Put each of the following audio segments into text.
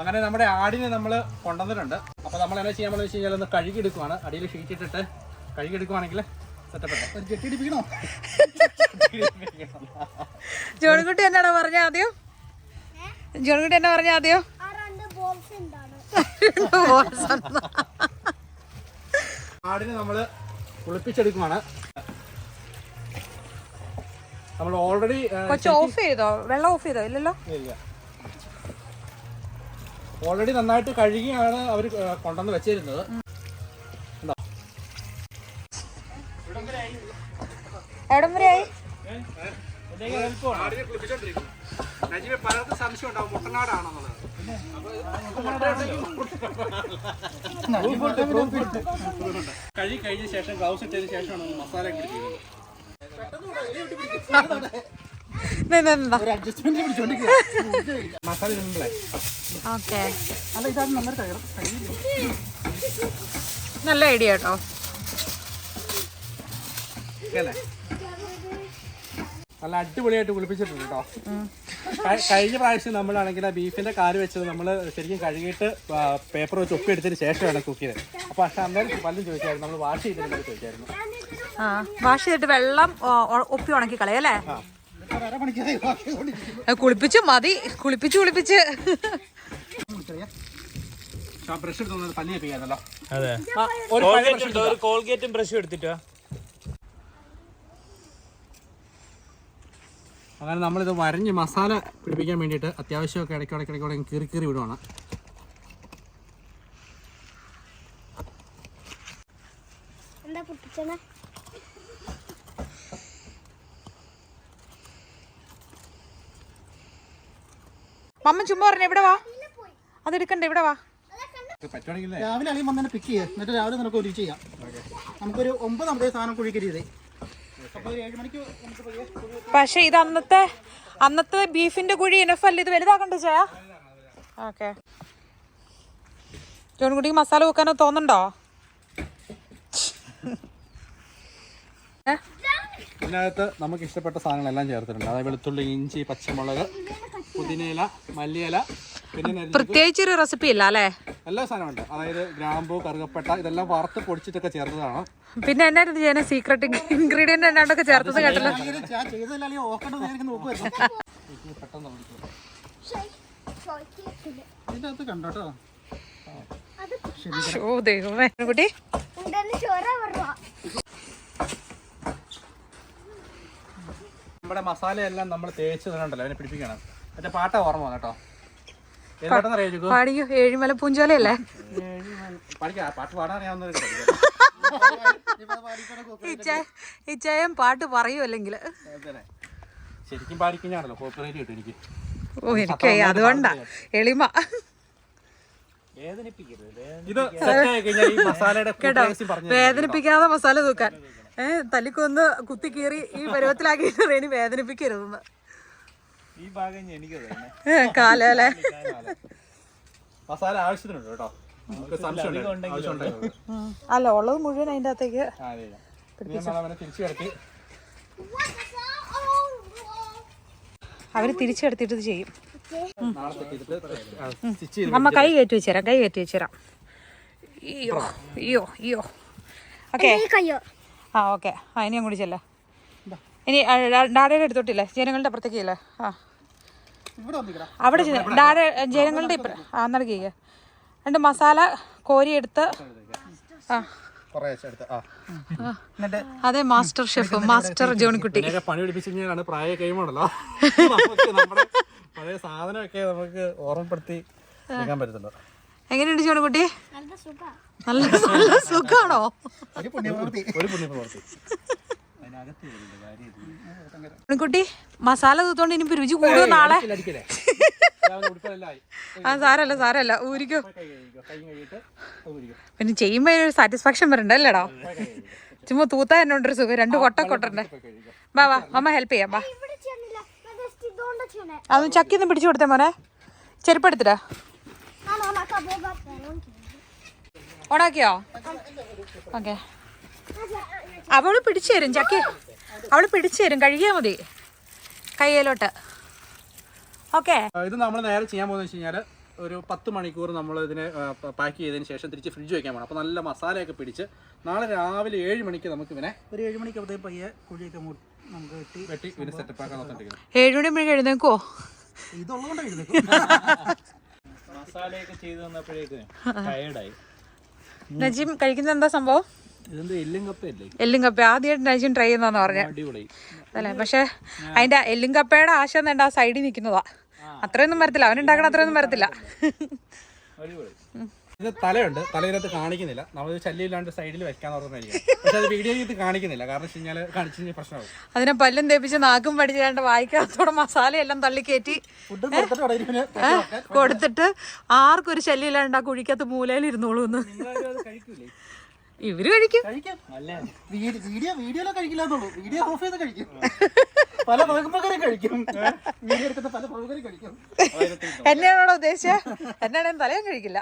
അങ്ങനെ നമ്മുടെ ആടിനെ നമ്മൾ കൊണ്ടുവന്നിട്ടുണ്ട്. അപ്പോൾ നമ്മൾ എന്നാ ചെയ്യാൻ വെച്ച് കഴിഞ്ഞാൽ ഒന്ന് കഴുകിയെടുക്കുവാണ്. അടിയിൽ ഷീറ്റ് ഇട്ടിട്ട് കഴുകിയെടുക്കുവാണെങ്കിൽ സെറ്റപ്പ് ഒരു കെട്ടിടിപ്പിക്കണോ ജോണിക്കുട്ടി എന്നാണോ പറഞ്ഞ ആദ്യം? ജോണിക്കുട്ടി എന്നാ പറഞ്ഞ ആദ്യം? ആടിനെ നമ്മൾ കുളിപ്പിച്ചെടുക്കുവാണ്. നമ്മൾ ഓൾറെഡി ഓഫ് ചെയ്തോ? വെള്ളം ഓഫ് ചെയ്തോ? ഇല്ലല്ലോ? ഇല്ല. ഓൾറെഡി നന്നായിട്ട് കഴുകിയാണ് അവർ കൊണ്ടുവന്ന് വെച്ചിരുന്നത് ഉണ്ടോ? എവിടം വരെയായി ആടിനെ കുളിപ്പിച്ചോണ്ടിരിക്കുന്നു. നജീബെ പലർക്കും സംശയം ഉണ്ടാവും മുട്ടനാടാണെന്നുള്ളത് കഴുകി കഴിഞ്ഞ ശേഷം ഗ്ലൗസ് ഇട്ടതിന് ശേഷമാണ് മസാല പിടിക്കുന്നത് ഓക്കെ. നല്ല ഐഡിയ കേട്ടോ. നല്ല അടിപൊളിയായിട്ട് കുളിപ്പിച്ചിട്ടുണ്ട് കേട്ടോ. കഴിഞ്ഞ പ്രാവശ്യം നമ്മളാണെങ്കിൽ ആ ബീഫിന്റെ കാൽ വെച്ചത് നമ്മൾ ശരിക്കും കഴുകിയിട്ട് പേപ്പർ വെച്ച് ഒപ്പി എടുത്തതിന് ശേഷമാണ് കുക്ക് ചെയ്തത്. അപ്പൊ പക്ഷെ അന്നേരം പലരും ചോദിച്ചായിരുന്നു. നമ്മൾ വാഷ് ചെയ്തിട്ടുണ്ടെന്ന് ചോദിച്ചായിരുന്നു. വാഷ് ചെയ്തിട്ട് വെള്ളം ഒപ്പി ഉണക്കി കളയല്ലേ കുളിപ്പിച്ച് മതി. കുളിപ്പിച്ചു കുളിപ്പിച്ച്. കോൾഗേറ്റും ബ്രഷും എടുത്തിട്ടോ അങ്ങനെ നമ്മളിത് വരഞ്ഞ് മസാല പിടിപ്പിക്കാൻ വേണ്ടിയിട്ട് അത്യാവശ്യമൊക്കെ ഇടയ്ക്ക് ഇടയ്ക്ക് ഇടയ്ക്ക് കീറി കീറി വിടുവാണ്. എന്താ പൊട്ടിച്ചനെ? മമ്മ ചുമ്മാ പറഞ്ഞ ഇവിടെ വാ? അതെടുക്കണ്ട ഇവിടെ വാ. രാവിലെ അല്ലെങ്കിൽ വന്നെ പിക്ക് ചെയ്യേ. എന്നിട്ട് രാവിലെ നിനക്ക് ഒരു ചെയ്യാം. നമുക്കൊരു ഒമ്പത് അമ്പത് സാധനം കുഴിക്കരുത് പക്ഷെ ഇത് അന്നത്തെ അന്നത്തെ ബീഫിന്റെ കുഴി ഇനഫ് അല്ല? ഇത് വലുതാക്കണ്ട ചേ ഓക്കെ. ജോൺകുട്ടിക്ക് മസാല വെക്കാനോ തോന്നുന്നുണ്ടോ? ഇതിനകത്ത് നമുക്ക് ഇഷ്ടപ്പെട്ട സാധനങ്ങളെല്ലാം ചേർത്തിട്ടുണ്ട്. അതായത് വെളുത്തുള്ളി ഇഞ്ചി പച്ചമുളക് പുതിനയില മല്ലിയില പിന്നെ പ്രത്യേകിച്ച് ഒരു റെസിപ്പി ഇല്ല അല്ലേ? എല്ലാ സാധനമുണ്ട് അതായത് ഗ്രാമ്പു കറുകപ്പെട്ട ഇതെല്ലാം വറുത്ത് പൊടിച്ചിട്ടൊക്കെ ചേർത്തതാണ്. പിന്നെ എന്നായിരുന്നു ചെയ്യാൻ സീക്രട്ട് ഇൻഗ്രീഡിയന്റ് എന്നാണ്ടൊക്കെ ചേർത്തത് കേട്ടല്ലോ. കണ്ടോട്ടോ അത് ഓ ദൈവമേ. കുട്ടി നമ്മുടെ മസാലയെല്ലാം നമ്മൾ തേച്ച് തരണ്ടല്ലോ അതിനെ പിടിപ്പിക്കണം. മറ്റേ പാട്ട ഓർമ്മ വന്നു കേട്ടോ. പാടിയോ ഏഴിമല പൂഞ്ചോലയല്ലേ? പാട്ട് പാടാൻ ഇച്ചായ പാട്ട് പറയൂ അല്ലെങ്കിൽ? ശരിക്കും പാടിക്കുന്നതാണല്ലോ കോപ്പറേറ്റ് കിട്ടും എനിക്ക്. ഓ എനിക്ക് അതുകൊണ്ടാ. എളിമ. വേദനിപ്പിക്കാതെ മസാല തൂക്കാൻ. ഏ തല്ലിക്കൊന്ന് കുത്തി കീറി ഈ പരുവത്തിലാക്കി റേണി വേദനിപ്പിക്കരുതെന്ന്. ഈ ഭാഗം എനിക്ക് മസാല ആവശ്യത്തിനുണ്ട് കേട്ടോ. അല്ല ഉള്ളത് മുഴുവൻ അതിന്റെ അകത്തേക്ക് അവർ തിരിച്ചെടുത്തിട്ട് ചെയ്യും. അമ്മ കൈ കയറ്റി വെച്ചുതരാം കൈ കയറ്റി വെച്ചുതരാം. അയ്യോ അയ്യോ അയ്യോ. ഓക്കെ ആ ഓക്കെ. ആ ഇനി അങ്ങോട്ട് ചെല്ല. ഇനി ഡാഡയുടെ എടുത്തോട്ടില്ലേ ജനങ്ങളുടെ അപ്പുറത്തേക്ക് ഇല്ലേ ആ അവിടെ ചെന്ന് ഡാഡ ജനങ്ങളുടെ ഇപ്പം ആ നടക്കുക രണ്ട് മസാല കോരിയെടുത്ത് ആ. കുറേ എടുത്ത് ആ. അതെ മാസ്റ്റർ ഷെഫ് മാസ്റ്റർ ജോണിക്കുട്ടി. പണി പിടിപ്പിച്ച് കഴിഞ്ഞാലാണ് പ്രായ കഴിയുമ്പോഴല്ലോ നമുക്ക് നമ്മുടെ പഴയ സാധനമൊക്കെ നമുക്ക് ഓർമ്മപ്പെടുത്തി എടുക്കാൻ പറ്റുന്നുണ്ടോ എങ്ങനെയുണ്ട് ചോണക്കുട്ടി നല്ല സുഖ. നല്ല നല്ല സുഖാണോ? ഒരു പുണ്യപ്രവൃത്തി ഒരു പുണ്യം പ്രവർത്തി ജോണിക്കുട്ടി മസാല തൂത്തോണ്ട് ഇനി രുചി കൂടുമോ നാളെ? ആ സാരല്ല സാരല്ല. ഊരിക്കോ. പിന്നെ ചെയ്യുമ്പോ ഒരു സാറ്റിസ്ഫാക്ഷൻ വരണ്ടേ അല്ലേടോ? ചുമ്മാ തൂത്താ തന്നെ ഒരു സുഖം. രണ്ട് കൊട്ട കൊട്ടണ്ടേ? വാ വാ അമ്മ ഹെൽപ്പ് ചെയ്യാം വാ. അതൊന്ന് ചക്കിന്ന് പിടിച്ചു കൊടുത്തേ മോനെ. ചെരുപ്പ് എടുത്തിട്ടാ ഞാൻ ഓണാക്കാൻ പോകാം ഓണാക്കിയോ? ഓക്കെ. അവൾ പിടിച്ചു തരും ചക്കി. അവൾ പിടിച്ചു തരും കഴുകിയാ മതി. കയ്യിലോട്ട്. ഓക്കെ. ഇത് നമ്മൾ നേരെ ചെയ്യാൻ പോകുന്നത് വെച്ച് കഴിഞ്ഞാൽ ഒരു പത്ത് മണിക്കൂർ നമ്മൾ ഇതിനെ പാക്ക് ചെയ്തതിന് ശേഷം തിരിച്ച് ഫ്രിഡ്ജ് വെക്കാൻ പോകണം അപ്പോൾ നല്ല മസാലയൊക്കെ പിടിച്ച് നാളെ രാവിലെ ഏഴ് മണിക്ക് നമുക്ക് ഇതിനെ ഒരു ഏഴ് മണിക്ക് പയ്യെ കുഴിയൊക്കെ നമുക്ക് വെട്ടി വെട്ടി ഇതിനെ സെറ്റപ്പ് ആക്കാൻ നോക്കിയിരിക്കുന്നത് ഏഴുമണി മണി എഴുന്നേക്കോ ഇതുള്ളതുകൊണ്ട് എഴുന്നേക്കും മസാലയൊക്കെ ചെയ്ത് വന്നപ്പോഴേക്കും ടയേർഡായി നജീം കഴിക്കുന്ന എന്താ സംഭവം എല്ലും കപ്പ ആദ്യമായിട്ട് നജീം ട്രൈ ചെയ്യുന്നതെന്ന് പറഞ്ഞ. അല്ലേ പക്ഷെ അതിന്റെ എല്ലും കപ്പയുടെ ആശയം വേണ്ട ആ സൈഡിൽ നിൽക്കുന്നതാ. അത്രയൊന്നും വരത്തില്ല. അവനുണ്ടാക്കണ അത്രയൊന്നും വരത്തില്ല. ഇത് തലയുണ്ട്. തലയിനകത്ത് കാണിക്കുന്നില്ല. നമ്മൾ ശല്യമില്ലാണ്ട് സൈഡിൽ വെക്കാൻ ഓർമ്മയായിരിക്കും പക്ഷെ അത് വീഡിയോ ചെയ്ത് കാണിക്കുന്നില്ല. കാരണം വെച്ച് കഴിഞ്ഞാൽ കാണിച്ചു കഴിഞ്ഞാൽ പ്രശ്നമാകും അതിനെ പല്ലും തേപ്പിച്ച് നാക്കും പഠിച്ചാണ്ട് വായിക്കാത്തോടെ മസാലയെല്ലാം തള്ളിക്കയറ്റി ഫുഡ് കൊടുത്തിട്ട് ആർക്കും ഒരു ശല്യമില്ലാണ്ട് ആ കുഴിക്കകത്ത് മൂലയിൽ ഇരുന്നോളൂ എന്ന്. ഇവർ കഴിക്കും. വീഡിയോ വീഡിയോ കഴിക്കില്ലാന്നുള്ളൂ. വീഡിയോ ഓഫ് ചെയ്ത് കഴിക്കും. പല പ്രമുഖരും കഴിക്കും. വീഡിയോ എടുക്കുന്ന പല പ്രമുഖരും കഴിക്കും. എന്നെയാണോ ഉദ്ദേശിച്ച? എന്നാണ് തലയും കഴിക്കില്ല.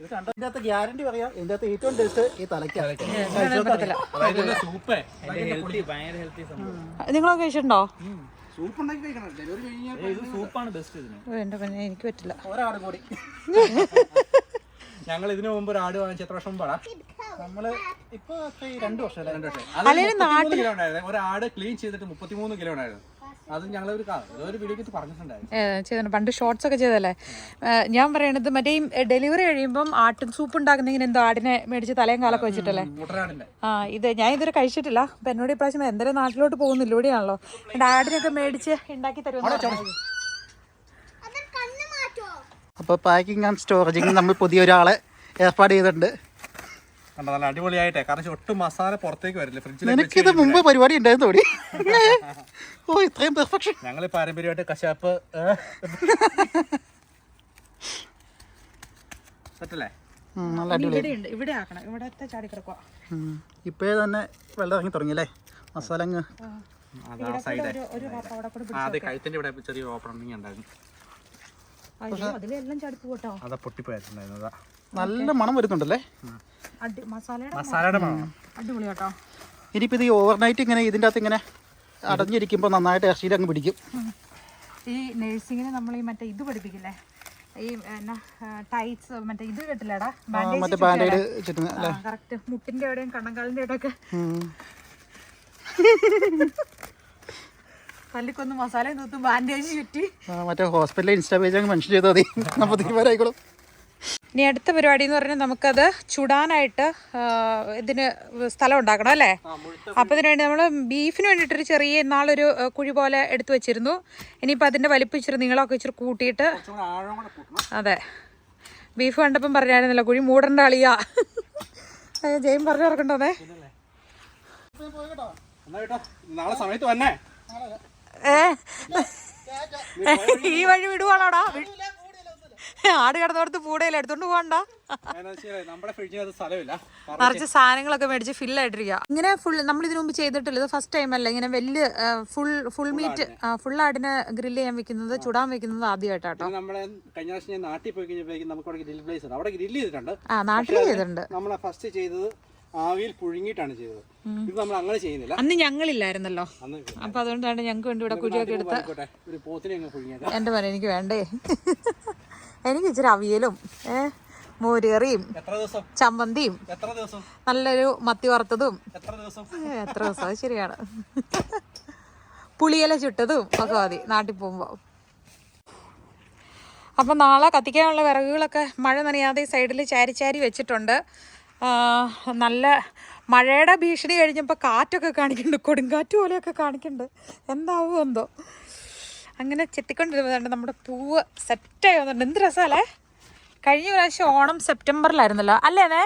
ഇത് കണ്ട? ഇതിന്റെ അകത്ത് ഗ്യാരണ്ടി പറയാം. ഇതിന്റെ അകത്ത് ഏറ്റവും ടേസ്റ്റ് ഈ തലയ്ക്കാണ് അതായത് സൂപ്പ്. ഹെൽത്തി ഭയങ്കര ഹെൽത്തി സംഭവം. നിങ്ങളൊക്കെ കഴിച്ചിട്ടുണ്ടോ? സൂപ്പ് ഉണ്ടാക്കി കഴിക്കണം. ഡെലിവറി കഴിഞ്ഞാൽ ഇത് സൂപ്പാണ് ബെസ്റ്റ് ഇതിന്. പിന്നെ എനിക്ക് പറ്റില്ല. ഒരാട് കൂടി. ഞങ്ങൾ ഇതിനു മുമ്പ് ഒരു ആട് വാങ്ങിച്ച എത്ര വർഷം പാടാ നമ്മൾ ഇപ്പൊ രണ്ടു വർഷം അല്ലേ? രണ്ട് വർഷം. ഒരു ആട് ക്ലീൻ ചെയ്തിട്ട് മുപ്പത്തിമൂന്ന് കിലോ ഉണ്ടായിരുന്നു. അത് ഞങ്ങൾ ഒരു വീഡിയോക്ക് പറഞ്ഞിട്ടുണ്ടായിരുന്നു. പണ്ട് ഷോർട്സ് ഒക്കെ ചെയ്തല്ലേ ഞാൻ പറയണത് മറ്റേ ഈ ഡെലിവറി കഴിയുമ്പോൾ ആട്ടിൻ സൂപ്പ് ഉണ്ടാക്കുന്നെങ്കിൽ എന്തോ ആടിനെ മേടിച്ച് തലയും കാലൊക്കെ വെച്ചിട്ടല്ലേ? ആ ഇത് ഞാൻ ഇതുവരെ കഴിച്ചിട്ടില്ല. അപ്പൊ എന്നോട് ഇപ്രാവശ്യം എന്തായാലും നാട്ടിലോട്ട് പോകുന്നില്ല ഇവിടെയാണല്ലോ എന്റെ ആടിനൊക്കെ മേടിച്ച് ഉണ്ടാക്കി തരുമെന്ന് പറഞ്ഞു. കണ്ണ് മാറ്റുമോ അപ്പൊ പാക്കിംഗ് ആൻഡ് സ്റ്റോറേജിങ് നമ്മൾ പുതിയ ഒരാളെ ഏർപ്പാട് ചെയ്തിട്ടുണ്ട്. കണ്ടോ നല്ല അടിപൊളിയായിട്ടേ. കാരണം ഒട്ടും മസാല പുറത്തേക്ക് വരില്ല. ഫ്രിഡ്ജിൽ എനിക്കിത് മുമ്പ് പരിപാടി ഉണ്ടായിരുന്നു തോടി ഓ ഇത്രയും പെർഫെക്ഷൻ ഞങ്ങൾ പാരമ്പര്യമായിട്ട് കശാപ്പ് പറ്റല്ലേ? നല്ല അടിപൊളി. ഇവിടെ ആക്കണം. ഇവിടത്തെ ചാടി കിടക്കുക. ഇപ്പോഴേ തന്നെ വെള്ളം ഇറങ്ങി തുടങ്ങിയല്ലേ? മസാല അങ്ങ്. അതെ കഴുത്തിന്റെ ഇവിടെ ചെറിയ ഓപ്പണിങ് ഉണ്ടായിരുന്നു. അതാ പൊട്ടിപ്പോയിട്ടുണ്ടായിരുന്നു അതാ. നല്ല മണം വരുന്നുണ്ടല്ലേ? ഇനിയിപ്പോ മസാലയുടെ മസാലയുടെ മണം. അടിപൊളി കേട്ടോ. ഇനിയിപ്പോൾ ഇത് ഓവർനൈറ്റ് ഇങ്ങനെ ഇതിന്റെ അകത്ത് ഇങ്ങനെ അടഞ്ഞിരിക്കുമ്പോൾ നന്നായിട്ട് ഇറച്ചിയിൽ അങ്ങ് പിടിക്കും. ഈ നഴ്സിങ്ങിന് നമ്മൾ ഈ മറ്റേ ഇത് പഠിപ്പിക്കില്ലേ? ഈ എന്നാ ടൈറ്റ്സ് മറ്റേ ഇത് കിട്ടില്ലടാ? മറ്റേ ബാൻഡേഡ് കറക്റ്റ് മുട്ടിന്റെ എവിടെയും കണ്ണങ്കാലിന്റെ എവിടെയൊക്കെ. പല്ലിക്കൊന്ന് മസാല തൂത്ത് ബാൻഡേജ് ചുറ്റി. മറ്റേ ഹോസ്പിറ്റലിൽ ഇൻസ്റ്റാ പേജ് അങ്ങ് മെൻഷൻ ചെയ്താൽ മതി. അപ്പോൾ തീരുമാനമായിക്കോളും ഇനി അടുത്ത പരിപാടി എന്ന് പറഞ്ഞാൽ നമുക്കത് ചുടാനായിട്ട് ഇതിന് സ്ഥലം ഉണ്ടാക്കണം അല്ലേ? അപ്പോൾ ഇതിന് വേണ്ടി നമ്മൾ ബീഫിന് വേണ്ടിയിട്ടൊരു ചെറിയ നാളൊരു കുഴി പോലെ എടുത്തു വെച്ചിരുന്നു. ഇനിയിപ്പോൾ അതിന്റെ വലിപ്പം ഇച്ചിരി നീളമൊക്കെ ഇച്ചിരി കൂട്ടിയിട്ട് അതെ. ബീഫ് കണ്ടപ്പം പറഞ്ഞായിരുന്നല്ലോ കുഴി മൂടണ്ട അളിയാ ജെയിം പറഞ്ഞു ഇറക്കണ്ടോന്നേ നാളെ സമയത്ത് വന്നേ. ഏ? ഈ വഴി വിടുവാണോടാ ആട് കിടന്നോടത്ത് പൂടയില്ല എടുത്തോണ്ട് പോകണ്ട നിറച്ച് സാധനങ്ങളൊക്കെ മേടിച്ച് ഫില്ലായിട്ടിരിക്കുക ഇങ്ങനെ ഫുൾ നമ്മൾ ഇതിനു മുമ്പ് ചെയ്തിട്ടില്ല. ഇത് ഫസ്റ്റ് ടൈം അല്ല. ഇങ്ങനെ വലിയ ഫുൾ ഫുൾ മീറ്റ് ഫുൾ ആടിനെ ഗ്രില്ല് ചെയ്യാൻ വെക്കുന്നത് ചുടാൻ വെക്കുന്നത് ആദ്യമായിട്ടാട്ടോ. നമ്മളെ കഴിഞ്ഞ പ്രാവശ്യം ഞാൻ നാട്ടിൽ പോയി കഴിഞ്ഞപ്പോഴേക്കും നമുക്ക് അവിടെ ഗ്രിൽ പ്ലേസ് ഉണ്ട്. അവിടെ ഗ്രില്ല് ചെയ്തിട്ടുണ്ട്. ആ നാട്ടിൽ ചെയ്തിട്ടുണ്ട്. നമ്മൾ ഫസ്റ്റ് ചെയ്തത് ആവിയിൽ പുഴുങ്ങിയിട്ടാണ് ചെയ്തത്. ഇത് നമ്മൾ അങ്ങനെ ചെയ്യുന്നില്ല. അന്ന് ഞങ്ങളില്ലായിരുന്നല്ലോ. അപ്പൊ അതുകൊണ്ടാണ് ഞങ്ങൾക്ക് വേണ്ടി ഇവിടെ കുഴിയൊക്കെ എടുത്ത് എന്റെ ഒരു പോത്തിനെ എന്റെ മോനെ എനിക്ക് വേണ്ടേ? എനിക്ക് ഇച്ചിരി അവിയലും മോരുകറിയും ചമ്മന്തിയും നല്ലൊരു മത്തി വറുത്തതും. എത്ര ദിവസം? എത്ര ദിവസം? അത് ശരിയാണ്. പുളിയില ചുട്ടതും ഒക്കെ മതി നാട്ടിൽ പോകുമ്പോൾ അപ്പം നാളെ കത്തിക്കാനുള്ള വിറകുകളൊക്കെ മഴ നനയാതെ സൈഡിൽ ചാരി ചാരി വെച്ചിട്ടുണ്ട്. നല്ല മഴയുടെ ഭീഷണി കഴിഞ്ഞപ്പോൾ കാറ്റൊക്കെ കാണിക്കുന്നുണ്ട് കൊടുങ്കാറ്റ് പോലെയൊക്കെ കാണിക്കുന്നുണ്ട്. എന്താവും എന്തോ. അങ്ങനെ ചെത്തിക്കൊണ്ടിരുന്നതുകൊണ്ട് നമ്മുടെ പൂവ് സെറ്റായി വന്നിട്ടുണ്ട്. എന്ത് രസമല്ലേ? കഴിഞ്ഞ പ്രാവശ്യം ഓണം സെപ്റ്റംബറിലായിരുന്നല്ലോ. അല്ലേനേ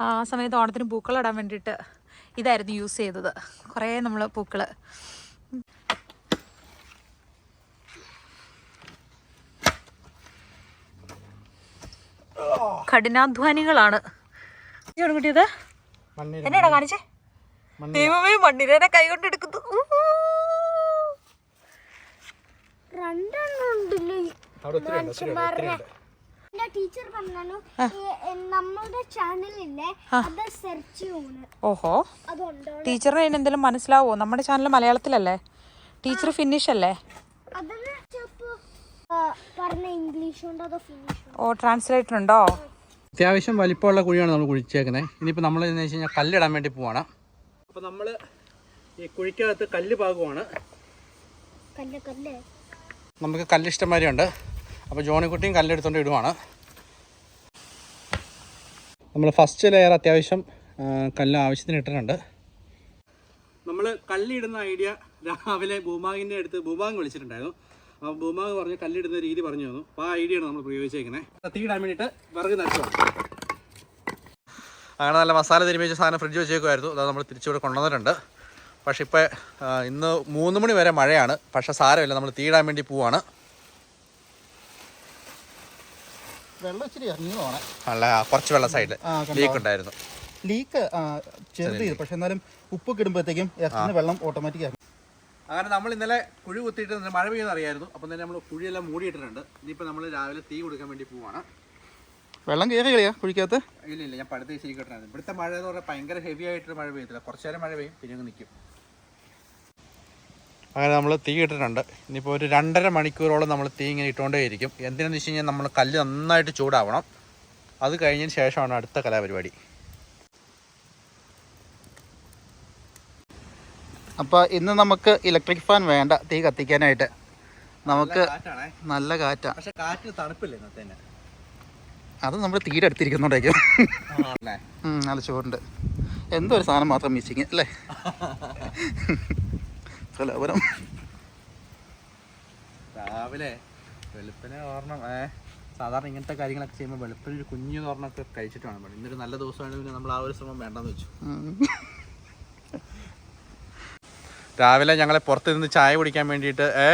ആ സമയത്ത് ഓണത്തിന് പൂക്കളിടാൻ വേണ്ടിയിട്ട് ഇതായിരുന്നു യൂസ് ചെയ്തത്. കുറേ നമ്മൾ പൂക്കൾ കഠിനാധ്വാനികളാണ്. കിട്ടിയത്? എന്നാടാ കാണിച്ചേ? ദൈവമേ മണ്ണിരേനെ കൈകൊണ്ട് എടുക്കുന്നു ഊഹൂ. രണ്ടെണ്ണം ഉണ്ടല്ലോ ഈ അവിടെ ഒത്തിരി ഉണ്ട് ഒത്തിരി ഉണ്ട് ഒത്തിരി ഉണ്ട് എന്റെ ടീച്ചർ പറഞ്ഞു നമ്മളുടെ ചാനലില്ലേ അത് സെർച്ച് ചെയ്യണം ഓഹോ. ടീച്ചറിന് അതിന് എന്തെങ്കിലും മനസ്സിലാവോ? നമ്മുടെ ചാനൽ മലയാളത്തിലല്ലേ? ടീച്ചർ ഫിനിഷ് അല്ലേ അതെന്ന് വെച്ചപ്പോ പറഞ്ഞ ഇംഗ്ലീഷ് കൊണ്ട് അതോ ഫിനിഷ് ഓ ട്രാൻസ്ലേറ്റർ ഉണ്ടോ അത്യാവശ്യം വലിപ്പമുള്ള കുഴിയാണ് നമ്മൾ കുഴിച്ചേക്കുന്നത് ഇനിയിപ്പോൾ നമ്മൾ എന്ന് വെച്ച് കഴിഞ്ഞാൽ കല്ലിടാൻ വേണ്ടി പോവാണ്. അപ്പോൾ നമ്മൾ ഈ കുഴിക്കകത്ത് കല്ല് പാകുവാണ്. കല്ല് കല്ല്. നമുക്ക് കല്ല് ഇഷ്ടംമാതിരി ഉണ്ട് അപ്പോൾ ജോണിക്കുട്ടിയും കല്ലെടുത്തുകൊണ്ട് ഇടുവാണ്. നമ്മൾ ഫസ്റ്റ് ലെയർ അത്യാവശ്യം കല്ല് ആവശ്യത്തിന് ഇട്ടിട്ടുണ്ട്. നമ്മൾ കല്ലിടുന്ന ഐഡിയ രാവിലെ ഭൂമാങ്ങിന്റെ അടുത്ത് ഭൂമാങ് വിളിച്ചിട്ടുണ്ടായിരുന്നു. അപ്പോൾ ഭൂമാങ് പറഞ്ഞ് കല്ലിടുന്ന രീതി പറഞ്ഞു തന്നു. അപ്പോൾ ആ ഐഡിയ ആണ് നമ്മൾ പ്രയോഗിച്ചേക്കുന്നത് തീ ഇടാൻ വേണ്ടിയിട്ട് വിറക് നട്ടു അങ്ങനെ നല്ല മസാല തിരുമിച്ച സാധനം ഫ്രിഡ്ജ് വെച്ചേക്കുമായിരുന്നു അത് നമ്മൾ തിരിച്ചുകൂടെ കൊണ്ടുവന്നിട്ടുണ്ട്. പക്ഷേ ഇപ്പോൾ ഇന്ന് മൂന്ന് മണി വരെ മഴയാണ്. പക്ഷെ സാരമില്ല നമ്മൾ തീടാൻ വേണ്ടി പോവാണ്. അല്ല കുറച്ച് വെള്ളം സൈഡിൽ ലീക്ക് ഉണ്ടായിരുന്നു. ലീക്ക് ചെറുത് പക്ഷെ എന്നാലും ഉപ്പ് കിടുമ്പോഴത്തേക്കും വെള്ളം ഓട്ടോമാറ്റിക് ആകും അങ്ങനെ നമ്മൾ ഇന്നലെ കുഴി കുത്തിയിട്ട് മഴ പെയ്യുന്ന അറിയായിരുന്നു. അപ്പം തന്നെ നമ്മൾ കുഴിയെല്ലാം മൂടിയിട്ടിട്ടുണ്ട്. ഇനിയിപ്പോൾ നമ്മൾ രാവിലെ തീ കൊടുക്കാൻ വേണ്ടി പോവാണ്. വെള്ളം കയറി കളിയാ കുഴിക്കകത്ത്? ഇല്ല ഇല്ല ഞാൻ പടുത്ത ശരിക്കും ഇവിടുത്തെ മഴ എന്ന് പറഞ്ഞാൽ ഭയങ്കര ഹെവി ആയിട്ട് മഴ പെയ്യത്തില്ല. കുറച്ച് നേരം മഴ പെയ്യും പിന്നെ നിൽക്കും അങ്ങനെ നമ്മൾ തീ ഇട്ടിട്ടുണ്ട്. ഇനിയിപ്പോൾ ഒരു രണ്ടര മണിക്കൂറോളം നമ്മൾ തീ ഇങ്ങനെ ഇട്ടുകൊണ്ടേ ഇരിക്കും എന്തിനാന്ന് വെച്ച് കഴിഞ്ഞാൽ നമ്മൾ കല്ല് നന്നായിട്ട് ചൂടാവണം. അത് കഴിഞ്ഞതിന് ശേഷമാണ് അടുത്ത കലാപരിപാടി. അപ്പോൾ ഇന്ന് നമുക്ക് ഇലക്ട്രിക് ഫാൻ വേണ്ട. തീ കത്തിക്കാനായിട്ട്. നമുക്ക് നല്ല കാറ്റാ. പക്ഷെ കാറ്റ് തണുപ്പില്ല ഇന്നത്തെ അത് നമ്മൾ തീരെ അടുത്തിരിക്കുന്നുണ്ടേക്കും നല്ല ചൂടുണ്ട്. എന്തോ ഒരു സാധനം മാത്രം മിസ്സിങ് അല്ലേ? കലാപുരം രാവിലെ വെളുപ്പിനെ ഓർണം ഏ സാധാരണ ഇങ്ങനത്തെ കാര്യങ്ങളൊക്കെ ചെയ്യുമ്പോൾ വെളുപ്പിന് ഒരു കുഞ്ഞു തോർണൊക്കെ കഴിച്ചിട്ട് വേണം പണി. ഇന്നൊരു നല്ല ദിവസമാണെങ്കിൽ പിന്നെ നമ്മൾ ആ ഒരു ശ്രമം വേണ്ടെന്ന് വെച്ചു. രാവിലെ ഞങ്ങളെ പുറത്തുനിന്ന് ചായ കുടിക്കാൻ വേണ്ടിയിട്ട് ഏ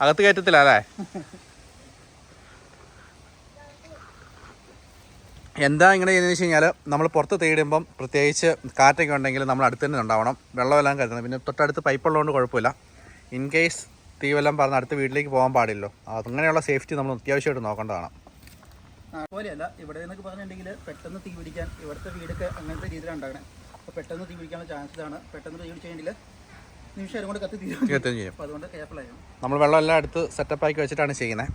അകത്ത് കയറ്റത്തില്ല അല്ലേ? എന്താ ഇങ്ങനെ ചെയ്യുന്നത് വെച്ച് കഴിഞ്ഞാൽ നമ്മൾ പുറത്ത് തേടുമ്പം പ്രത്യേകിച്ച് കാറ്റൊക്കെ ഉണ്ടെങ്കിൽ നമ്മൾ അടുത്ത് തന്നെ ഉണ്ടാവണം. വെള്ളമെല്ലാം കരുതണം. പിന്നെ തൊട്ടടുത്ത് പൈപ്പ് ഉള്ളതുകൊണ്ട് കുഴപ്പമില്ല. ഇൻ കേസ് തീ വല്ലതും പറഞ്ഞ് അടുത്ത വീട്ടിലേക്ക് പോകാൻ പാടില്ലോ അങ്ങനെയുള്ള സേഫ്റ്റി നമ്മൾ അത്യാവശ്യമായിട്ട് നോക്കേണ്ടതാണ്. അതുപോലെയല്ല പോലെയല്ല ഇവിടെ എന്നൊക്കെ പറഞ്ഞിട്ടുണ്ടെങ്കിൽ പെട്ടെന്ന് തീ പിടിക്കാൻ ഇവിടുത്തെ വീടൊക്കെ അങ്ങനത്തെ രീതിയിലാണ് ഉണ്ടാകണേ അപ്പോൾ പെട്ടെന്ന് തീ പിടിക്കാനുള്ള ചാൻസസ് ആണ്. പെട്ടെന്ന് തീ പിടിച്ചെങ്കിൽ നിമിഷം കൊണ്ട് കത്തി തീരും. അപ്പോൾ അതുകൊണ്ട് കെയർഫുൾ ആയിരുന്നു നമ്മൾ വെള്ളമെല്ലാം എടുത്ത് സെറ്റപ്പാക്കി വെച്ചിട്ടാണ് ചെയ്യുന്നത്.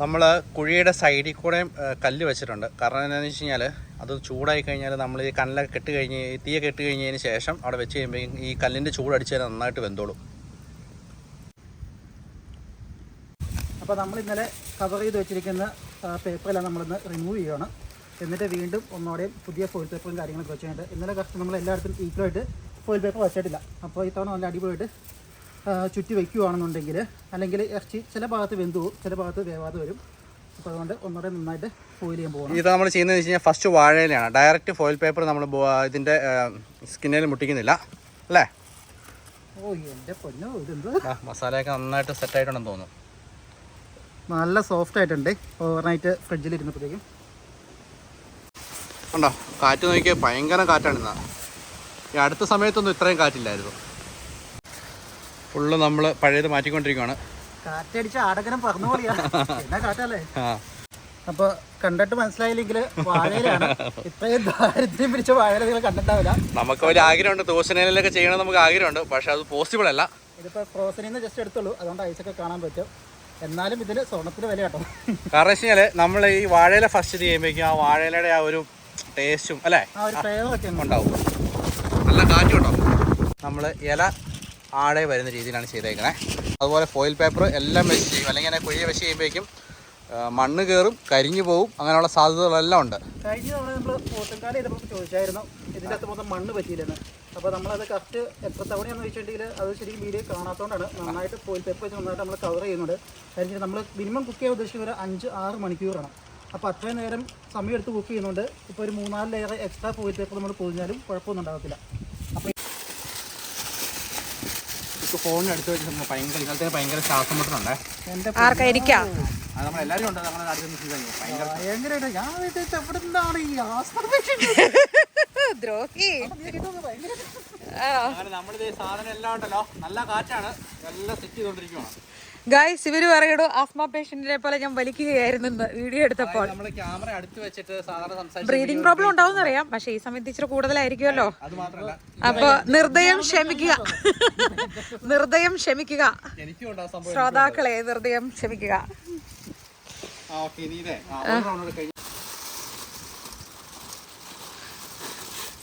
നമ്മൾ കുഴിയുടെ സൈഡിൽ കൂടെയും കല്ല് വെച്ചിട്ടുണ്ട്. കാരണം എന്താണെന്ന് വെച്ച് കഴിഞ്ഞാൽ അത് ചൂടായി കഴിഞ്ഞാൽ നമ്മൾ ഈ കല്ലൊക്കെ കെട്ട് കഴിഞ്ഞ് തീയൊക്കെ കെട്ട് കഴിഞ്ഞതിന് ശേഷം അവിടെ വെച്ച് കഴിയുമ്പോൾ ഈ കല്ലിന്റെ ചൂടടിച്ച് കഴിഞ്ഞാൽ നന്നായിട്ട് വെന്തോളും. അപ്പോൾ നമ്മൾ ഇന്നലെ കവർ ചെയ്ത് വെച്ചിരിക്കുന്ന പേപ്പറെല്ലാം നമ്മളിന്ന് റിമൂവ് ചെയ്യുകയാണ് എന്നിട്ട് വീണ്ടും ഒന്നോടെയും പുതിയ ഫോയിൽ പേപ്പറും കാര്യങ്ങളൊക്കെ വെച്ചിട്ടുണ്ട് ഇന്നലെ കറക്റ്റ് നമ്മൾ എല്ലായിടത്തും ഈക്വലായിട്ട് ഫോയിൽ പേപ്പർ വെച്ചിട്ടില്ല. അപ്പോൾ ഇത്തവണ നല്ല അടിപൊളിയായിട്ട് ചുറ്റി വയ്ക്കുകയാണെന്നുണ്ടെങ്കിൽ അല്ലെങ്കിൽ ഇറച്ചി ചില ഭാഗത്ത് വെന്തു പോകും ചില ഭാഗത്ത് വേവാതെ വരും. അപ്പോൾ അതുകൊണ്ട് ഒന്നുകൂടെ നന്നായിട്ട് ഫോയിൽ ചെയ്യാൻ പോകണം ഇത് നമ്മൾ ചെയ്യുന്നത് വെച്ച് കഴിഞ്ഞാൽ ഫസ്റ്റ് വാഴയിലാണ് ഡയറക്റ്റ് ഫോയിൽ പേപ്പർ നമ്മൾ ഇതിന്റെ സ്കിന്നിൽ മുട്ടിക്കുന്നില്ല. അല്ലേ? ഓ എന്റെ പൊന്നോ ഇതെന്ത്? മസാലയൊക്കെ നന്നായിട്ട് സെറ്റ് ആയിട്ടുണ്ടെന്ന് തോന്നുന്നു. നല്ല സോഫ്റ്റ് ആയിട്ടുണ്ട്. ഓവർനൈറ്റ് ഫ്രിഡ്ജിൽ ഇരുന്നപ്പോഴത്തേക്കും. ഉണ്ടോ കാറ്റ് നോക്കിയാൽ ഭയങ്കര കാറ്റാണ് ഇന്നാ. ഈ അടുത്ത സമയത്തൊന്നും ഇത്രയും കാറ്റില്ലായിരുന്നു. ഫുള്ള് നമ്മൾ പഴയത് മാറ്റിക്കൊണ്ടിരിക്കുകയാണ് കാറ്റടിച്ച് എന്നാ കാറ്റല്ലേ അപ്പൊ കണ്ടിട്ട് മനസ്സിലായില്ലെങ്കിൽ വാഴയിലാണ്. ഇത്രയും ദാരിദ്ര്യം പിടിച്ച വാഴ നിങ്ങൾ കണ്ടിട്ടാവില്ല നമുക്ക് ഒരു ആഗ്രഹമുണ്ട്. തോശനയിലൊക്കെ ചെയ്യണം നമുക്ക് ആഗ്രഹമുണ്ട്. പക്ഷെ അത് പോസിബിൾ അല്ല. ഇതിപ്പോ ഫ്രോസനിൽ നിന്ന് ജസ്റ്റ് എടുത്തുള്ളൂ. അതുകൊണ്ട് ഐസൊക്കെ കാണാൻ പറ്റും. എന്നാലും ഇതിന് സ്വർണത്തിന് വില കേട്ടോ. കാരണം വെച്ച് കഴിഞ്ഞാൽ നമ്മൾ ഈ വാഴയില ഫസ്റ്റ് ചെയ്യുമ്പോഴേക്കും ആ വാഴയിലയുടെ ആ ഒരു ടേസ്റ്റും അല്ലേ. ഉണ്ടാവും. നല്ല കാറ്റും ഉണ്ടാവും. നമ്മൾ ഇല ആടെ വരുന്ന രീതിയിലാണ് ചെയ്തേക്കണേ. അതുപോലെ ഫോയിൽ പേപ്പർ എല്ലാം വെച്ച് ചെയ്യും. അല്ലെങ്കിൽ അങ്ങനെ കുഴിയെ വെച്ച് ചെയ്യുമ്പോഴേക്കും മണ്ണ് കയറും കരിഞ്ഞു പോവും അങ്ങനെയുള്ള സാധ്യതകളെല്ലാം ഉണ്ട്. കഴിഞ്ഞ തവണ നമ്മൾ പോത്തുംകാലം ചെയ്തപ്പോൾ ചോദിച്ചായിരുന്നു ഇതിന്റെ അകത്ത് മൊത്തം മണ്ണ് പറ്റിയില്ലെന്ന്. അപ്പോൾ നമ്മളത് കറക്റ്റ് എത്ര തവണയാണെന്ന് വെച്ചിട്ടുണ്ടെങ്കിൽ അത് ശരിക്കും വീഡിയോ കാണാത്തതുകൊണ്ടാണ് നന്നായിട്ട് ഫോയിൽ പേപ്പർ വെച്ച് നന്നായിട്ട് നമ്മൾ കവർ ചെയ്യുന്നുണ്ട്. കാര്യം നമ്മൾ മിനിമം കുക്ക് ചെയ്യാൻ ഉദ്ദേശിക്കുന്ന ഒരു അഞ്ച് ആറ് മണിക്കൂറാണ് അപ്പോൾ അത്രയും നേരം സമയം എടുത്ത് കുക്ക് ചെയ്യുന്നുണ്ട്. ഇപ്പോൾ ഒരു മൂന്നാൽ ലെയർ എക്സ്ട്രാ ഫോയിൽ പേപ്പർ നമ്മൾ പൊതിഞ്ഞാലും കുഴപ്പമൊന്നും ഉണ്ടാകത്തില്ല ഫോണിന് അടുത്ത് വെച്ച് ഭയങ്കര ഇന്നലത്തെ ഭയങ്കര ശ്വാസം മുട്ടുന്നുണ്ടേ എന്റെ ആർക്കാ ഇരിക്കാം അത് നമ്മൾ എല്ലാവരും ഉണ്ട് അടുത്ത് ചെയ്താൽ ഭയങ്കര ഭയങ്കരമായിട്ട് ഞാൻ വിചാരിച്ചു എവിടെ നിന്നാണ് ഈ ആസ്ത്രപേക്ഷ ദ്രോഹി. അങ്ങനെ നമ്മളിത് സാധനം എല്ലാം ഉണ്ടല്ലോ. നല്ല കാറ്റാണ്. എല്ലാം സെറ്റ് ചെയ്തുകൊണ്ടിരിക്കുകയാണ് ഗായ്സ് ഇവർ പറയുന്നു ആസ്മ പേഷ്യന്റിനെ പോലെ ഞാൻ വലിക്കുകയായിരുന്നു വീഡിയോ എടുത്തപ്പോൾ. ബ്രീതിങ് പ്രോബ്ലം ഉണ്ടാവും അറിയാം പക്ഷെ ഈ സമയത്ത് ഇച്ചിരി കൂടുതലായിരിക്കുമല്ലോ. അപ്പൊ നിർദ്ദയം ക്ഷമിക്കുക. നിർദ്ദയം ക്ഷമിക്കുക. ശ്രോതാക്കളെ നിർദ്ദയം ക്ഷമിക്കുക.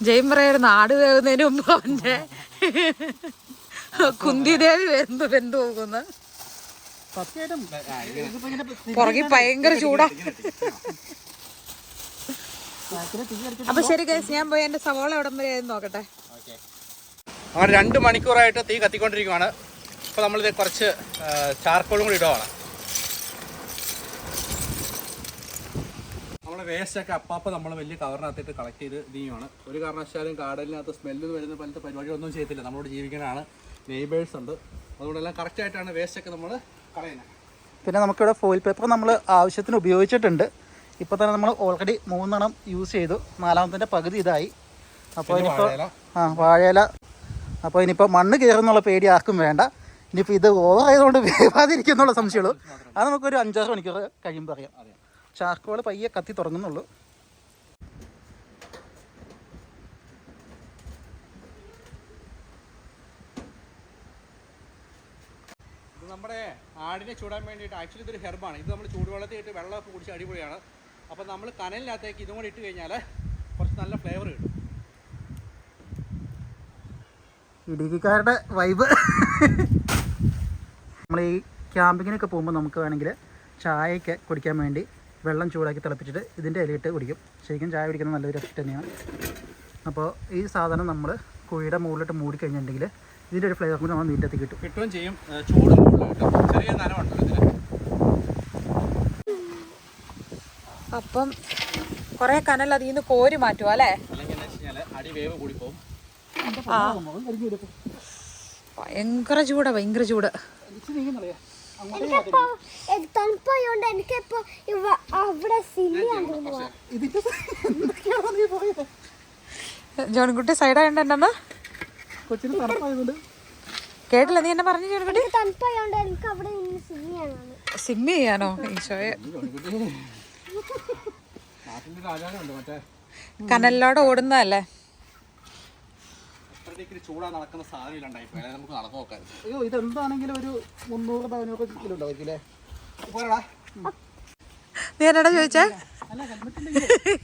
ജയം പറയായിരുന്നു ആട് വേകുന്നതിന് മുമ്പ് അവന്റെ കുന്തിദേവി വെന്തു വെന്തു പോകുന്നു സത്യമായിട്ടും പുറകെ ഭയങ്കര ചൂടാ. അപ്പൊ ശരി കേസ് ഞാൻ പോയി എന്റെ സവാള എവിടം വരെ നോക്കട്ടെ. അങ്ങനെ രണ്ട് മണിക്കൂറായിട്ട് തീ കത്തിക്കൊണ്ടിരിക്കുകയാണ് ഇപ്പോൾ നമ്മളിത് കുറച്ച് ചാർക്കോളും കൂടി ഇടുവാണ്. നമ്മൾ വേസ്റ്റൊക്കെ അപ്പാപ്പം നമ്മൾ വലിയ കവറിനകത്തിട്ട് കളക്ട് ചെയ്ത് ചെയ്യുവാണ് ഒരു കാരണവശാലും കാടലിനകത്ത് സ്മെല്ല് വരുന്ന പോലത്തെ പരിപാടികളൊന്നും ചെയ്യത്തില്ല. നമ്മളോട് ജീവിക്കാനാണ് നെയ്ബേഴ്സ് ഉണ്ട്. അതുകൊണ്ടെല്ലാം കറക്റ്റായിട്ടാണ് വേസ്റ്റൊക്കെ നമ്മൾ പിന്നെ നമുക്കിവിടെ ഫോയിൽ പേപ്പർ നമ്മൾ ആവശ്യത്തിന് ഉപയോഗിച്ചിട്ടുണ്ട്. ഇപ്പോൾ തന്നെ നമ്മൾ ഓൾറെഡി മൂന്നെണ്ണം യൂസ് ചെയ്തു. നാലാമത്തിന്റെ പകുതി ഇതായി. അപ്പോൾ ഇനിയിപ്പോൾ. ആ വാഴയില. അപ്പോൾ ഇനിയിപ്പോൾ മണ്ണ് കയറുന്നുള്ള പേടി ആർക്കും വേണ്ട. ഇനിയിപ്പോൾ ഇത് ഓവർ ആയതുകൊണ്ട് വേവാതിരിക്കുന്നുള്ള സംശയമുള്ളൂ. അത് നമുക്കൊരു അഞ്ചാറ് മണിക്കൂർ കഴിയുമ്പോൾ അറിയാം. ചാർക്കോൾ പയ്യെ കത്തി തുടങ്ങുന്നുള്ളൂ. നമ്മുടെ ആടിനെ ചൂടാൻ വേണ്ടിയിട്ട് ആക്ച്വലി ഇതൊരു ഹെർബാണ്. ഇത് നമ്മൾ ചൂടുവെള്ളത്തിൽ ഇട്ട് വെള്ളമൊക്കെ കുടിച്ച് അടിപൊളിയാണ്. അപ്പോൾ നമ്മൾ കനലിനകത്തേക്ക് ഇതും കൂടി ഇട്ട് കഴിഞ്ഞാൽ കുറച്ച് നല്ല ഫ്ലേവർ കിട്ടും. ഇടുക്കിക്കാരുടെ വൈബ് നമ്മൾ ഈ ക്യാമ്പിങ്ങിനൊക്കെ പോകുമ്പോൾ നമുക്ക് വേണമെങ്കിൽ ചായയൊക്കെ കുടിക്കാൻ വേണ്ടി വെള്ളം ചൂടാക്കി തിളപ്പിച്ചിട്ട് ഇതിന്റെ ഇലയിട്ട് കുടിക്കും. ശരിക്കും ചായ കുടിക്കുന്നത് നല്ലൊരു എഫക്റ്റ് തന്നെയാണ്. അപ്പോൾ ഈ സാധനം നമ്മൾ കുഴിയുടെ മുകളിലിട്ട് മൂടി കഴിഞ്ഞിട്ടുണ്ടെങ്കിൽ ഇതിന്റെ ഒരു ഫ്ലേവർ കൂടെ നമ്മൾ നീറ്റത്തിൽ കിട്ടും കിട്ടുകയും ചെയ്യും. ചൂട് ചെറിയ നനവുണ്ടല്ലോ ഇതിന്. അപ്പം കുറെ കനൽ അതിൽ നിന്ന് കോരി മാറ്റുക അല്ലേ? ഭയങ്കര ചൂടാ ഭയങ്കര ചൂട്. തണുപ്പായോണ്ട് എനിക്കിപ്പോ അവിടെ ജോൺകുട്ടി സൈഡായോണ്ട് എന്നാ? കൊച്ചിന് തണുപ്പായതുകൊണ്ട് കേട്ടില്ല നീ എന്നെ പറഞ്ഞു ജോൺകുട്ടി തണുപ്പായതുകൊണ്ട് എനിക്ക് അവിടെ നിന്ന് സിമ്മ് ചെയ്യാനോ? ഈശോയെ. കനലിലോടെ ഓടുന്നതല്ലേ? ചൂടാ നടക്കുന്ന സാധനം നമുക്ക് നടന്നു നോക്കാം. അയ്യോ ഇതെന്താണെങ്കിലും ഒരു മുന്നൂറ് കിലോ അല്ലേ നീ എന്നോട് ചോദിച്ചേ?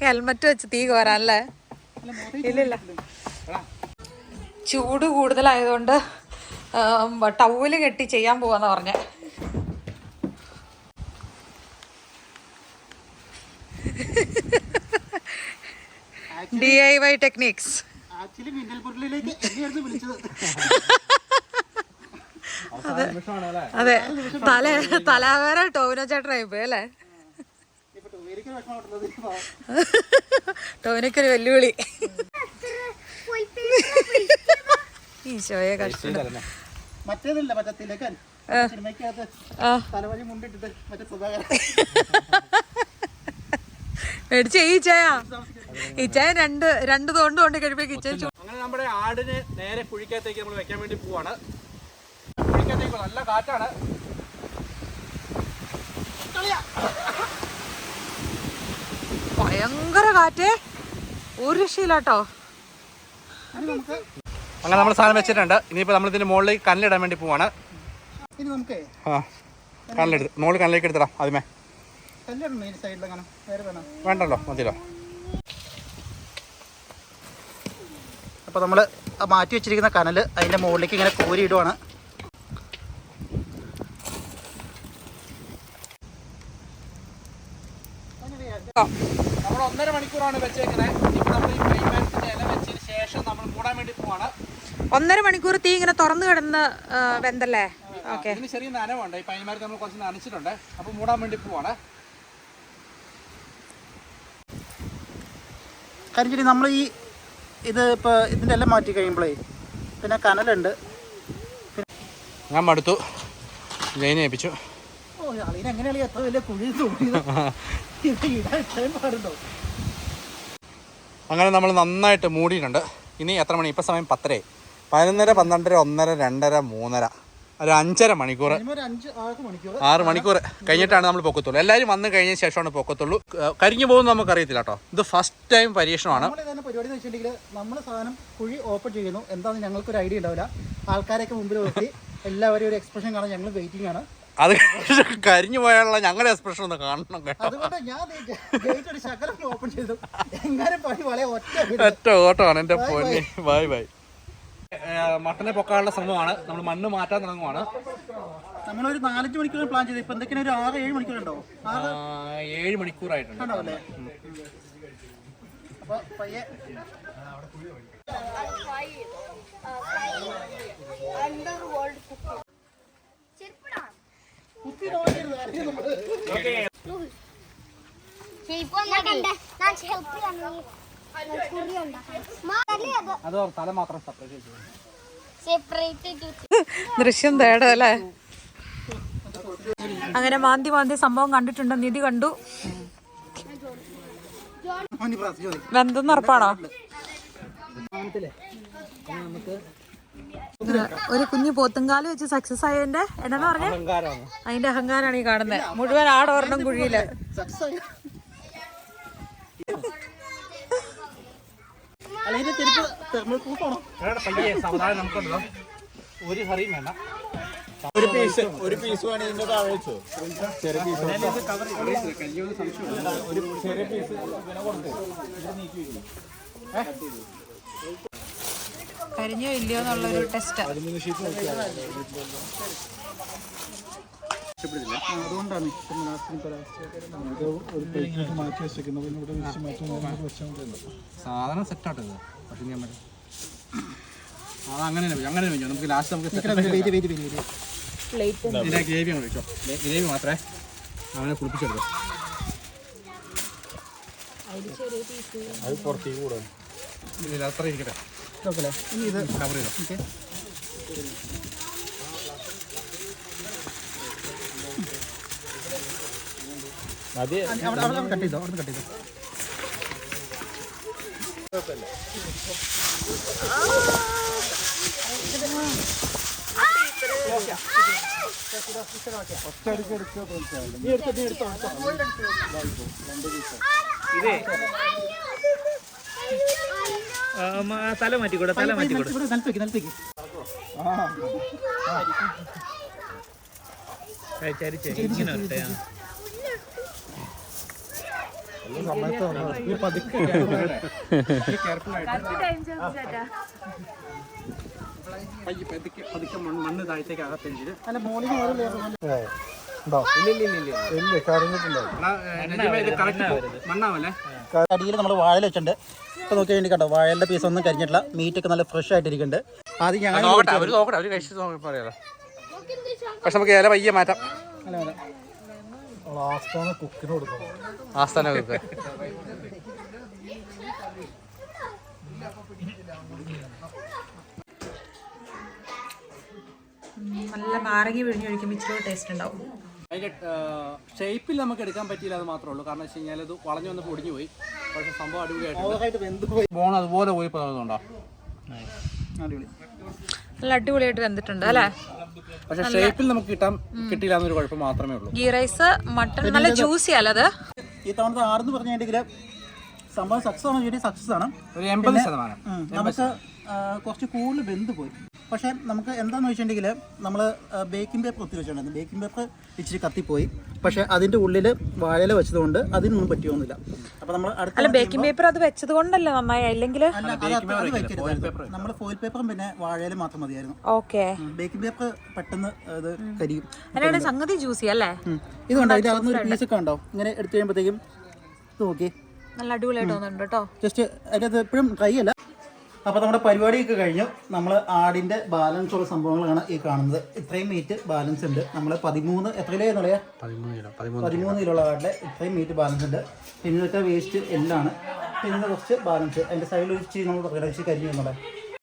ഹെൽമറ്റ് വെച്ച് തീ കോരാനല്ലേ? ഇല്ലില്ല. ചൂട് കൂടുതലായതുകൊണ്ട് ടവൽ കെട്ടി ചെയ്യാൻ പോവാന്ന് പറഞ്ഞ. ഡി ഐ വൈ ടെക്നിക്സ് അല്ലേ അതെ. തല തലാവേര ടോവിനോ ചേട്ടനായി പോയി അല്ലേ? ടോവിനൊക്കെ ഒരു വെല്ലുവിളി. ഈശോയെ കഷ്ടം. മറ്റേതില്ല മറ്റേ തിലകൻ. സിനിമയ്ക്കകത്ത് ആ. തലവഴി മുണ്ടിട്ടിട്ട് മറ്റേ സുധാകരൻ. മേടിച്ച ഈ ചായ. ഈ ചായ രണ്ട് രണ്ട് തോണ്ട് കൊണ്ട് കഴിയുമ്പോ കിച്ചൻ അങ്ങനെ നമ്മുടെ ആടിന് നേരെ കുഴിക്കകത്തേക്ക് നമ്മൾ വെക്കാൻ വേണ്ടി പോവാണ്. കുഴിക്കകത്തേക്ക് നല്ല കാറ്റാണ്. ഭയങ്കര കാറ്റേ. ഒരു രക്ഷയില്ലാട്ടോ. അങ്ങനെ നമ്മൾ സാധനം വെച്ചിട്ടുണ്ട്. ഇനിയിപ്പോൾ നമ്മൾ ഇതിന്റെ മുകളിലേക്ക് കല്ലിടാൻ വേണ്ടി പോവാണ്. ഇനി നമുക്ക് ആ കല്ലെടുത്ത്. മുകളിൽ കല്ലിലേക്ക് എടുത്തിടാം ആദ്യമേ. വേണ്ടല്ലോ മതിയല്ലോ. അപ്പോൾ നമ്മൾ മാറ്റി വെച്ചിരിക്കുന്ന കനൽ അതിന്റെ മുകളിലേക്ക് ഇങ്ങനെ കോരിയിടുവാണ്. നമ്മൾ ഒന്നര മണിക്കൂറാണ് വെച്ചേക്കുന്നത് ഇപ്പൊ നമ്മൾ ഈ പൈമാനത്തിന്റെ ഇല വെച്ചതിന് ശേഷം നമ്മൾ മൂടാൻ വേണ്ടി പോവാണ്. ഒന്നര മണിക്കൂർ തീ ഇങ്ങനെ തുറന്നു കിടന്ന് വെന്തല്ലേ? ഓക്കെ. ഇതിന് ചെറിയ നനവുണ്ട് ഈ പൈമാരത്ത് നമ്മൾ കുറച്ച് നനച്ചിട്ടുണ്ട്. അപ്പോൾ മൂടാൻ വേണ്ടി പോവാണ്. കരിഞ്ചേരി നമ്മൾ ഈ ഇത് ഇപ്പോൾ ഇതിന്റെ എല്ലാം മാറ്റി കഴിയുമ്പോഴേ പിന്നെ കനലുണ്ട്. ഞാൻ മടുത്തു. ജയിനെ ഏൽപ്പിച്ചു. ഓ അളിന് എങ്ങനെയാണ് എത്ര വലിയ കുഴി അങ്ങനെ നമ്മൾ നന്നായിട്ട് മൂടിയിട്ടുണ്ട്. ഇനി എത്ര മണി? ഇപ്പം സമയം പത്തര പതിനൊന്നര പന്ത്രണ്ടര ഒന്നര രണ്ടര മൂന്നര. ഒരു അഞ്ചര മണിക്കൂർ. ആറ് മണിക്കൂർ. കഴിഞ്ഞിട്ടാണ് നമ്മൾ പൊക്കത്തുള്ളൂ. എല്ലാവരും വന്നു കഴിഞ്ഞ ശേഷമാണ് പൊക്കത്തുള്ളൂ. കരിഞ്ഞു പോകുന്ന നമുക്ക് അറിയത്തില്ല കേട്ടോ. ഇത് ഫസ്റ്റ് ടൈം പരീക്ഷണമാണ്. പരിപാടി എന്ന് വെച്ചിട്ടുണ്ടെങ്കിൽ നമ്മൾ സാധനം കുഴി ഓപ്പൺ ചെയ്യുന്നു. എന്താണെന്ന് ഞങ്ങൾക്കൊരു ഐഡിയ ഉണ്ടാവില്ല. ആൾക്കാരൊക്കെ മുമ്പിൽ നിർത്തി എല്ലാവരും ഒരു എക്സ്പ്രഷൻ കാണാൻ ഞങ്ങൾ വെയിറ്റിംഗ് ആണ്. അത് കരിഞ്ഞു പോയാലുള്ള ഞങ്ങളുടെ എക്സ്പ്രഷൻ ഒന്ന് കാണണം കേട്ടോ. അതുകൊണ്ട് ഞാൻ ഗേറ്റ് ഒരു ശകലം ഓപ്പൺ ചെയ്തു. എങ്ങനെ പണി വളരെ ഒറ്റ ഒറ്റ ഓട്ടമാണ് എന്റെ പൊന്നി. ബൈ ബൈ മട്ടനെ പൊക്കാനുള്ള ശ്രമമാണ്. നമ്മൾ മണ്ണ് മാറ്റാൻ തുടങ്ങുവാണ്. നമ്മളൊരു നാലഞ്ച് മണിക്കൂർ പ്ലാൻ ചെയ്തു. ഇപ്പൊ എന്തൊക്കെയാണ് ഒരു ആറ് ഏഴ് മണിക്കൂർ ഉണ്ടോ? ആ, ഏഴ് മണിക്കൂറായിട്ടുണ്ട്. അപ്പൊ പയ്യെ. നോക്കരുത് ആരെയും നമ്മൾ. ഞാൻ ഹെൽപ്പ് ചെയ്യാൻ കുറി ഉണ്ടാക്കാം അത് തല മാത്രം സെപ്പറേറ്റ് ചെയ്തു സെപ്പറേറ്റ് ദൃശ്യം തേടല്ലേ അങ്ങനെ മാന്തി മാന്തി സംഭവം കണ്ടിട്ടുണ്ട്. നിധി കണ്ടു. വെന്തെന്ന് ഉറപ്പാണോ? നമുക്ക് ഒരു കുഞ്ഞു പോത്തുംകാൽ വെച്ച് സക്സസ് ആയതിന്റെ എന്നാ പറഞ്ഞ? അഹങ്കാരമാണ്. അതിന്റെ അഹങ്കാരാണ് ഈ കാണുന്നത് മുഴുവൻ ആടോരണം കുഴിയിൽ. ഒരു ഹറിയും വേണ്ട. ഒരു പീസ് ഒരു പീസ് വേണേ ഇതിന്റെ താഴെ വെച്ചോ. ചെറിയ പീസ് ഒരു ചെറിയ പീസ് ഇങ്ങനെ കൊടുത്ത്. കരിഞ്ഞോ ഇല്ലയോ എന്നുള്ളൊരു ടെസ്റ്റ് അതുകൊണ്ടാണ് മാറ്റി വെച്ചേക്കുന്നത്. ഇവിടെ വെച്ച് മാറ്റി വെച്ചാൽ മതിയല്ലോ സാധനം സെറ്റാട്ടോ പക്ഷെ ഞാൻ അത് അങ്ങനെ അങ്ങനെ തന്നെ നമുക്ക് ലാസ്റ്റ് നമുക്ക് ഗ്രേവി അങ്ങ് വെച്ചോ. ഗ്രേവി മാത്രമേ അങ്ങനെ കുളിപ്പിച്ചെടുക്കും. അത് പുറത്തേക്ക് കൂടെ അത്ര ഇരിക്കട്ടെ. ഓക്കെ ഇനി ഇത് കവർ ചെയ്തോ ഓക്കെ അവിടെ അവിടെ കട്ട് ചെയ്തോ അവിടെ കട്ട് ചെയ്തോ ഇതേ ആ, മ- തല മാറ്റിക്കൂടെ തല മാറ്റിക്കൂടെ നിലത്തേക്ക് നിലത്തേക്ക്. ചരിച്ച് ഇങ്ങനെ വരട്ടെ മണ്ണ് താഴത്തേക്ക് അകത്തെഞ്ചിന് അല്ല മോർണിംഗ് ഓരോ ലെയർ ഇല്ല കറിഞ്ഞിട്ടുണ്ടാവും ഇത് കറക്റ്റ് മണ്ണാവല്ലേ? അടിയിൽ നമ്മൾ വാഴയിൽ വെച്ചിട്ടുണ്ട്. ഇപ്പൊ നോക്കി വേണ്ടി കണ്ടോ വാഴയുടെ പീസ് ഒന്നും കരിഞ്ഞിട്ടില്ല. മീറ്റ് ഒക്കെ നല്ല ഫ്രഷ് ആയിട്ടിരിക്കുന്നുണ്ട്. ഞാൻ പക്ഷെ നമുക്ക് ഇല പയ്യെ മാറ്റാം. ലാസ്റ്റാണ് കുക്കിന് ആസ്ഥാനം നല്ല നാരങ്ങ പിഴിഞ്ഞൊഴിക്കുമ്പോൾ ഇച്ചിരി ടേസ്റ്റ് ഉണ്ടാവും. അതിന്റെ ഷേപ്പിൽ നമുക്ക് എടുക്കാൻ പറ്റിയില്ല അത് മാത്രമേ ഉള്ളൂ. കാരണം വെച്ച് കഴിഞ്ഞാൽ അത് വളഞ്ഞു വന്ന് പൊടിഞ്ഞു പോയി. പക്ഷെ സംഭവം അടിപൊളിയായിട്ട് ഓവറായിട്ട് വെന്ത് പോയി. ബോൺ അതുപോലെ പോയി പോകുന്നുണ്ടോ അടിപൊളി. നല്ല അടിപൊളിയായിട്ട് വെന്തിട്ടുണ്ട് അല്ലേ? പക്ഷെ ഷേപ്പിൽ നമുക്ക് കിട്ടാൻ കിട്ടിയില്ല എന്നൊരു കുഴപ്പം മാത്രമേ ഉള്ളൂ. ഗീ റൈസ് മട്ടൺ നല്ല ജ്യൂസി അല്ലത് ഈ തവണത്തെ ആറെന്ന് പറഞ്ഞിട്ടുണ്ടെങ്കിൽ സംഭവം സക്സസ് ആണോ ചോദിച്ചാൽ സക്സസ് ആണ്. ഒരു എൺപത് ശതമാനം. നമുക്ക് കുറച്ച് കൂടുതൽ വെന്ത് പോയി. പക്ഷേ നമുക്ക് എന്താണെന്ന് വെച്ചിട്ടുണ്ടെങ്കിൽ നമ്മൾ ബേക്കിംഗ് പേപ്പർ ഒത്തിരി വെച്ചിട്ടുണ്ടായിരുന്നു. ബേക്കിംഗ് പേപ്പർ ഇച്ചിരി കത്തിപ്പോയി. പക്ഷേ അതിന്റെ ഉള്ളിൽ വാഴയില വെച്ചതുകൊണ്ട് അതിനൊന്നും പറ്റിയൊന്നുമില്ല. അപ്പോൾ നമ്മൾ അടുത്ത ബേക്കിംഗ് പേപ്പർ അത് വെച്ചത് കൊണ്ടല്ല നന്നായി? അല്ലെങ്കിൽ നമ്മൾ ഫോയിൽ പേപ്പറും പിന്നെ വാഴയില മാത്രം മതിയായിരുന്നു. ഓക്കെ. ബേക്കിംഗ് പേപ്പർ പെട്ടെന്ന് അത് കരിയും. അതിനാണ് സംഗതി ജ്യൂസി അല്ലേ. ഇതുകൊണ്ട് അതിന്റെ അകത്തുനിന്ന് ഒരു പീസൊക്കെ ഉണ്ടോ? ഇങ്ങനെ എടുത്തു കഴിയുമ്പോഴത്തേക്കും ഇത് നോക്കി നല്ല അടിപൊളിയായിട്ട് തോന്നുന്നുണ്ട് കേട്ടോ ജസ്റ്റ് അതിനകത്ത് എപ്പോഴും ഡ്രൈ അല്ല. അപ്പോൾ നമ്മുടെ പരിപാടിയൊക്കെ കഴിഞ്ഞു. നമ്മൾ ആടിന്റെ ബാലൻസ് ഉള്ള സംഭവങ്ങളാണ് ഈ കാണുന്നത്. ഇത്രയും മീറ്റ് ബാലൻസ് ഉണ്ട്. നമ്മൾ പതിമൂന്ന് എത്ര കിലോ പതിമൂന്ന് പതിമൂന്ന് കിലോ ഉള്ള ആടിന്റെ ഇത്രയും മീറ്റ് ബാലൻസ് ഉണ്ട്. പിന്നെ ഇതൊക്കെ വേസ്റ്റ് എല്ലാണ് പിന്നെ കുറച്ച് ബാലൻസ് അതിന്റെ സൈഡിൽ വെച്ച് നമ്മൾ പറയാം കരിഞ്ഞു എന്നുള്ളത്